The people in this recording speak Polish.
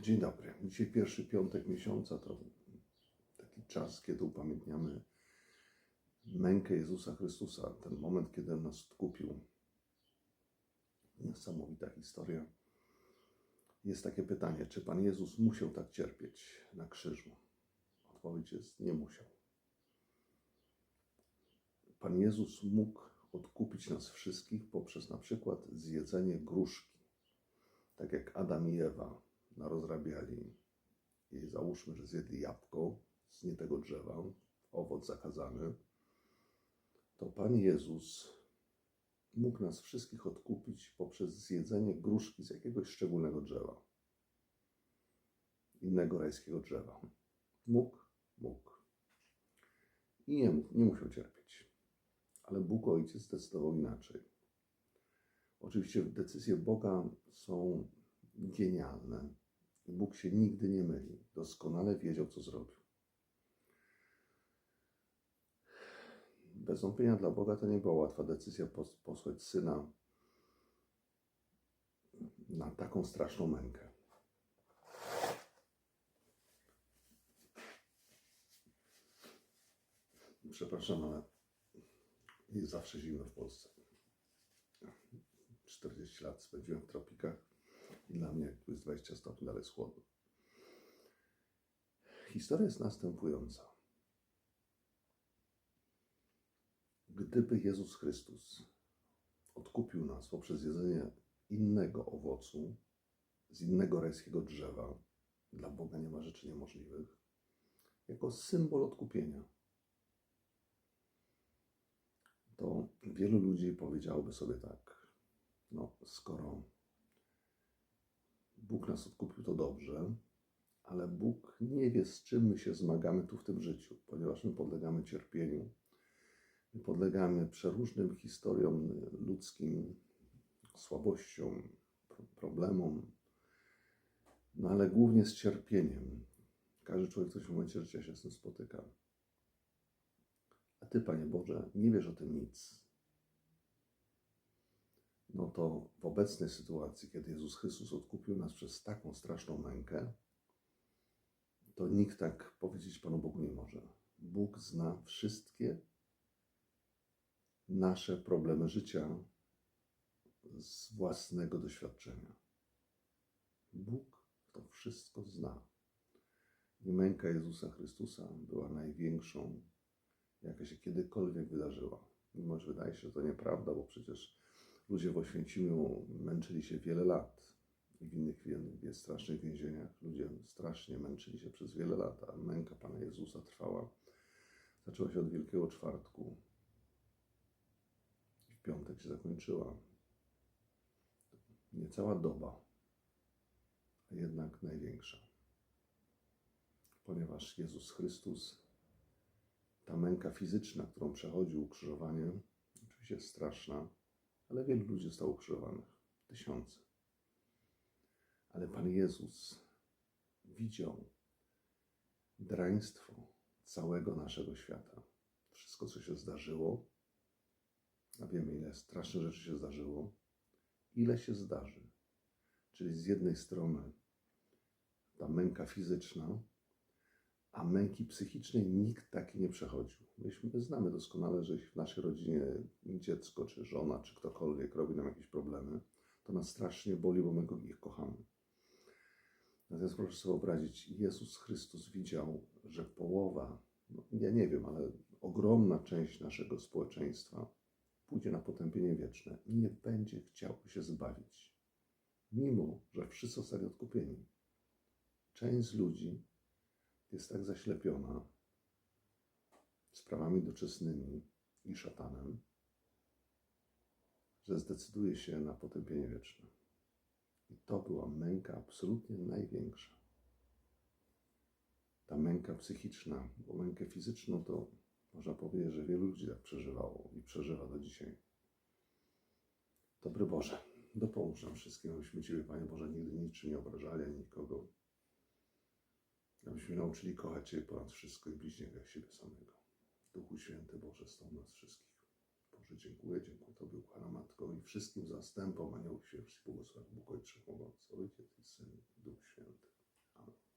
Dzień dobry. Dzisiaj pierwszy piątek miesiąca to taki czas, kiedy upamiętniamy mękę Jezusa Chrystusa. Ten moment, kiedy On nas odkupił. Niesamowita historia. Jest takie pytanie, czy Pan Jezus musiał tak cierpieć na krzyżu? Odpowiedź jest, nie musiał. Pan Jezus mógł odkupić nas wszystkich poprzez na przykład zjedzenie gruszki. Tak jak Adam i Ewa narozrabiali i załóżmy, że zjedli jabłko z nie tego drzewa, owoc zakazany, to Pan Jezus mógł nas wszystkich odkupić poprzez zjedzenie gruszki z jakiegoś szczególnego drzewa. Innego rajskiego drzewa. Mógł, mógł. I nie, nie musiał cierpieć. Ale Bóg Ojciec zdecydował inaczej. Oczywiście decyzje Boga są genialne. Bóg się nigdy nie myli. Doskonale wiedział, co zrobił. Bez wątpienia dla Boga to nie była łatwa decyzja pos- posłać syna na taką straszną mękę. Przepraszam, ale jest zawsze zimno w Polsce. 40 lat spędziłem w tropikach i dla mnie tu jest 20 stopni, dalej jest chłodno. Historia jest następująca. Gdyby Jezus Chrystus odkupił nas poprzez jedzenie innego owocu z innego rajskiego drzewa, dla Boga nie ma rzeczy niemożliwych, jako symbol odkupienia, to wielu ludzi powiedziałoby sobie tak, no skoro Bóg nas odkupił, to dobrze, ale Bóg nie wie, z czym my się zmagamy tu w tym życiu, ponieważ my podlegamy cierpieniu, my podlegamy przeróżnym historiom ludzkim, słabościom, pro- problemom, no ale głównie z cierpieniem. Każdy człowiek w którymś momencie życia się z tym spotyka. A Ty, Panie Boże, nie wiesz o tym nic. No to w obecnej sytuacji, kiedy Jezus Chrystus odkupił nas przez taką straszną mękę, to nikt tak powiedzieć Panu Bogu nie może. Bóg zna wszystkie nasze problemy życia z własnego doświadczenia. Bóg to wszystko zna. I męka Jezusa Chrystusa była największą, jaka się kiedykolwiek wydarzyła. Mimo, że wydaje się, że to nieprawda, bo przecież ludzie w Oświęcimiu męczyli się wiele lat i w innych wie- strasznych więzieniach ludzie strasznie męczyli się przez wiele lat, a męka Pana Jezusa trwała. Zaczęła się od Wielkiego Czwartku i w piątek się zakończyła. Niecała doba, a jednak największa. Ponieważ Jezus Chrystus ta męka fizyczna, którą przechodził ukrzyżowanie, oczywiście straszna, ale wielu ludzi zostało ukrzyżowanych. Tysiące. Ale Pan Jezus widział draństwo całego naszego świata. Wszystko, co się zdarzyło, a wiemy, ile strasznych rzeczy się zdarzyło, ile się zdarzy. Czyli z jednej strony ta męka fizyczna, a męki psychicznej nikt taki nie przechodził. Myśmy znamy doskonale, że jeśli w naszej rodzinie dziecko, czy żona, czy ktokolwiek robi nam jakieś problemy, to nas strasznie boli, bo my ich kochamy. Natomiast proszę sobie wyobrazić, Jezus Chrystus widział, że połowa, no, ja nie wiem, ale ogromna część naszego społeczeństwa pójdzie na potępienie wieczne. Nie będzie chciał się zbawić. Mimo, że wszyscy zostali odkupieni. Część z ludzi jest tak zaślepiona sprawami doczesnymi i szatanem, że zdecyduje się na potępienie wieczne. I to była męka absolutnie największa. Ta męka psychiczna, bo mękę fizyczną to można powiedzieć, że wielu ludzi tak przeżywało i przeżywa do dzisiaj. Dobry Boże, dopomóż nam wszystkim, abyśmy Ciebie, Panie Boże, nigdy niczym nie obrażali nikogo abyśmy nauczyli kochać Ciebie ponad wszystko i bliźniego jak siebie samego. Duchu Święty Boże, stąd nas wszystkich. Boże, dziękuję, dziękuję Tobie, Kochana Matko i wszystkim zastępom aniołów świętych, błogosław Bóg Ojcze, Mogący, Ojciec i Syn, Duch Święty. Amen.